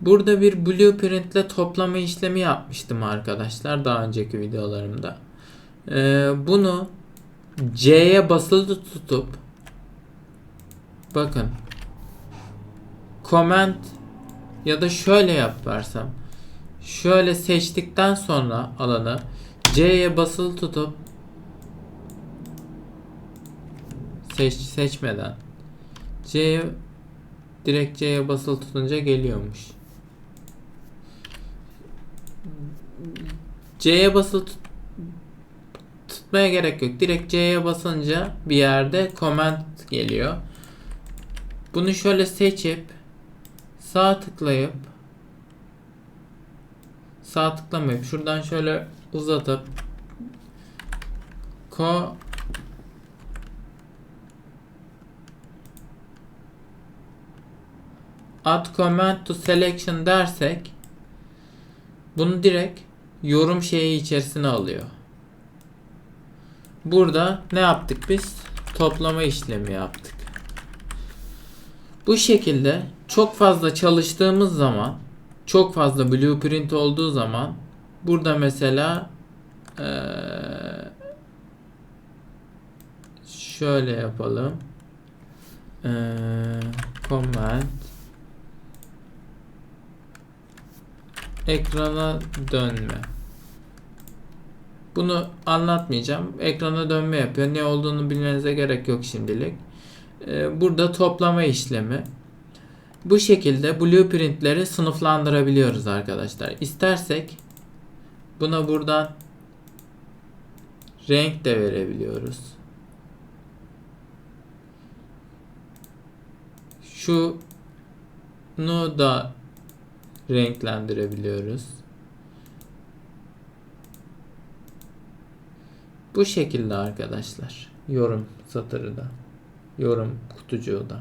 Burada bir blueprintle toplama işlemi yapmıştım arkadaşlar daha önceki videolarımda. Ee, bunu C'ye basılı tutup bakın comment ya da şöyle yaparsam şöyle seçtikten sonra alanı C'ye basılı tutup seç seçmeden C'ye direkt C'ye basılı tutunca geliyormuş. C'ye basılı tut- tutmaya gerek yok. Direkt C'ye basınca bir yerde comment geliyor. Bunu şöyle seçip sağ tıklayıp sağ tıklamayıp şuradan şöyle uzatıp ko add comment to selection dersek bunu direkt yorum şeyi içerisine alıyor. Burada ne yaptık biz? Toplama işlemi yaptık. Bu şekilde çok fazla çalıştığımız zaman çok fazla blueprint olduğu zaman burada mesela şöyle yapalım. Eee comment ekrana dönme. Bunu anlatmayacağım. Ekrana dönme yapıyor. Ne olduğunu bilmenize gerek yok şimdilik. Ee, Burada toplama işlemi. Bu şekilde blueprintleri sınıflandırabiliyoruz arkadaşlar. İstersek buna buradan renk de verebiliyoruz. Şunu da renklendirebiliyoruz. Bu şekilde arkadaşlar. Yorum satırı da. Yorum kutucuğu da.